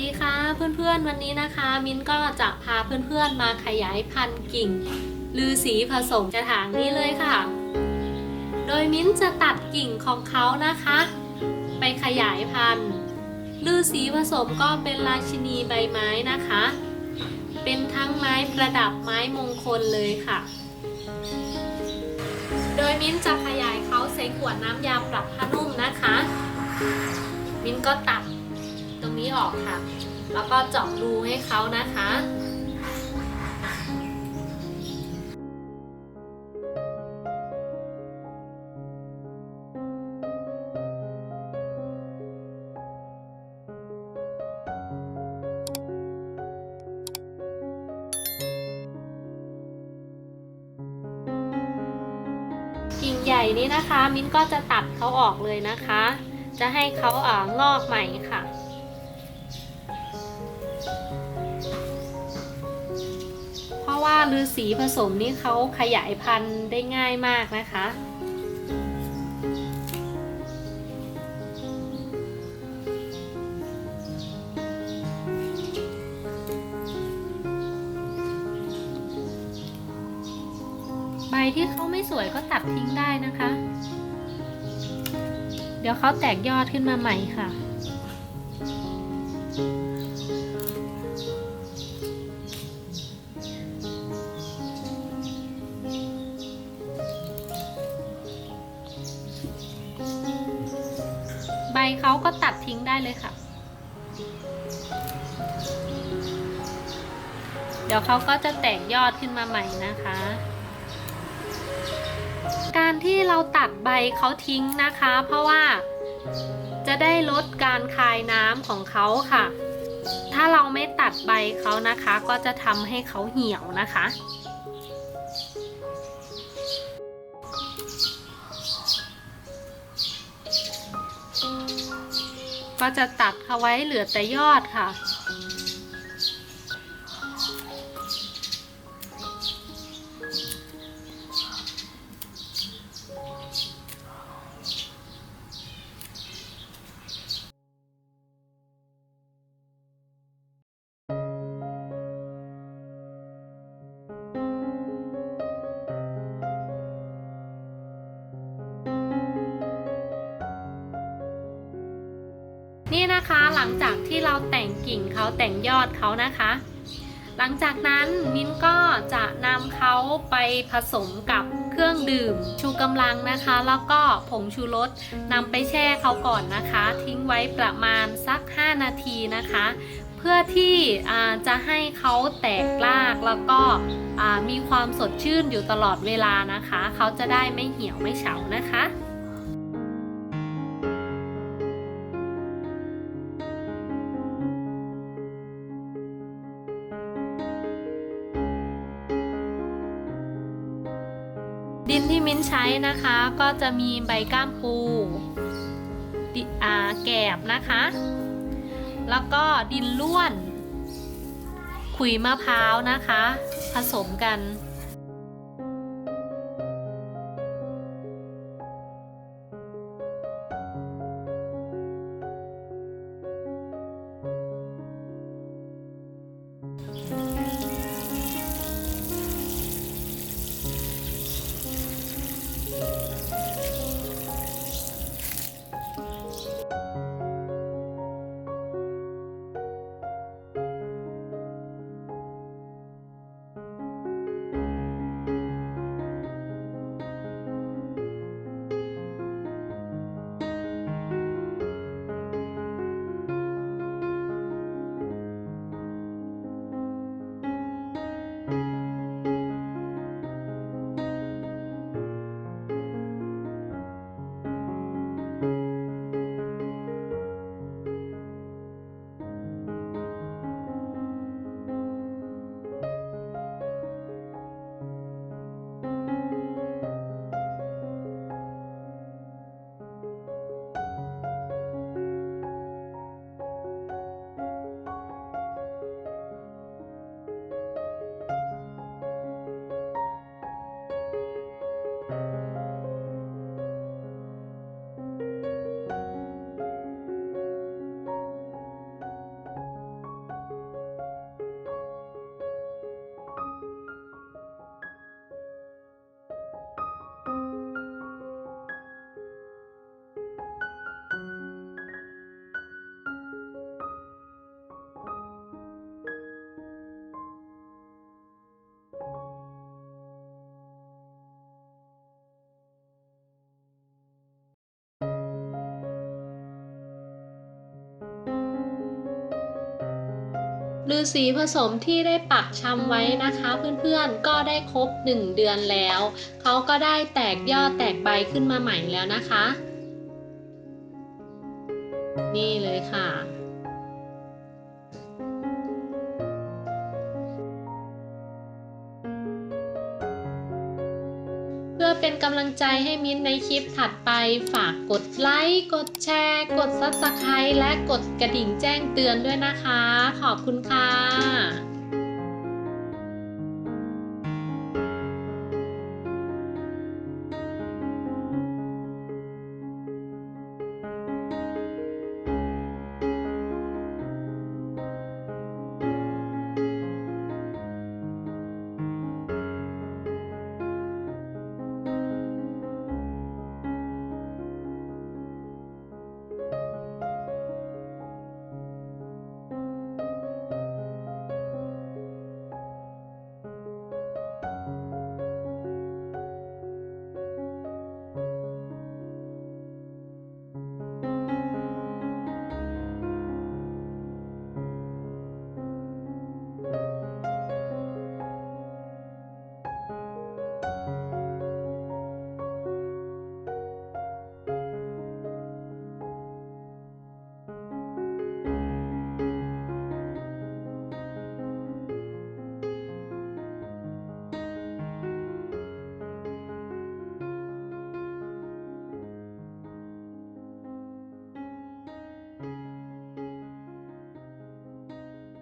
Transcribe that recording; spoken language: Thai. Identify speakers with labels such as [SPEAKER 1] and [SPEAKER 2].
[SPEAKER 1] ดีค่ะเพื่อนๆวันนี้นะคะ มิ้นก็จะพาเพื่อนๆมาขยายพันธุ์กิ่งลือสีผสมกระถางนี้เลยค่ะ โดยมิ้นจะตัดกิ่งของเขานะคะ ไปขยายพันธุ์ลือสีผสมก็เป็นราชินีใบไม้นะคะ เป็นทั้งไม้ประดับไม้มงคลเลยค่ะ โดยมิ้นจะขยายเขาใส่ขวดน้ำยาปรับผ้านุ่มนะคะ มิ้นก็ตัด นี้ออกค่ะ แล้วก็เจาะรูให้เขานะคะกิ่งใหญ่นี้นะคะ มิ้นก็จะตัดเขาออกเลยนะคะ จะให้เขาเอ่างอกใหม่ค่ะ ฤาษีผสมนี่เขาขยายพันธุ์ได้ง่ายมากนะคะ ใบที่เขาไม่สวยก็ตัดทิ้งได้นะคะ เดี๋ยวเขาแตกยอดขึ้นมาใหม่ค่ะ เขาก็ตัดทิ้งได้เลยค่ะ เดี๋ยวเขาก็จะแตกยอดขึ้นมาใหม่นะคะ การที่เราตัดใบเขาทิ้งนะคะ เพราะว่าจะได้ลดการคายน้ำของเขาค่ะ ถ้าเราไม่ตัดใบเขานะคะ ก็จะทำให้เขาเหี่ยวนะคะ ก็จะตัดเอาไว้เหลือแต่ยอดค่ะ นี่นะคะหลังจากที่เราแต่งกิ่งเขาแต่งยอดเขานะคะ หลังจากนั้นมิ้นก็จะนำเขาไปผสมกับเครื่องดื่ม ชูกำลังนะคะ แล้วก็ผงชูรสนำไปแช่เขาก่อนนะคะ ทิ้งไว้ประมาณสัก 5 นาทีนะคะ เพื่อที่จะให้เขาแตกรากแล้วก็มีความสดชื่นอยู่ตลอดเวลานะคะ เขาจะได้ไม่เหี่ยวไม่เฉานะคะ ที่มิ้นใช้นะคะก็จะมีใบก้ามปูดิอาแกบนะคะ แล้วก็ดินล้วน ขุยมะพร้าวนะคะ ผสมกัน ฤาษีผสมที่ได้ปักชำไว้นะคะ เพื่อนๆก็ได้ครบ 1 เดือนแล้ว เขาก็ได้แตกยอดแตกใบขึ้นมาใหม่แล้วนะคะ นี่เลยค่ะ พื่อเป็นกำลังใจให้มิ้นในคลิปถัดไป ฝากกดไลค์ กดแชร์ กด Subscribe และกดกระดิ่งแจ้งเตือนด้วยนะคะ ขอบคุณค่ะ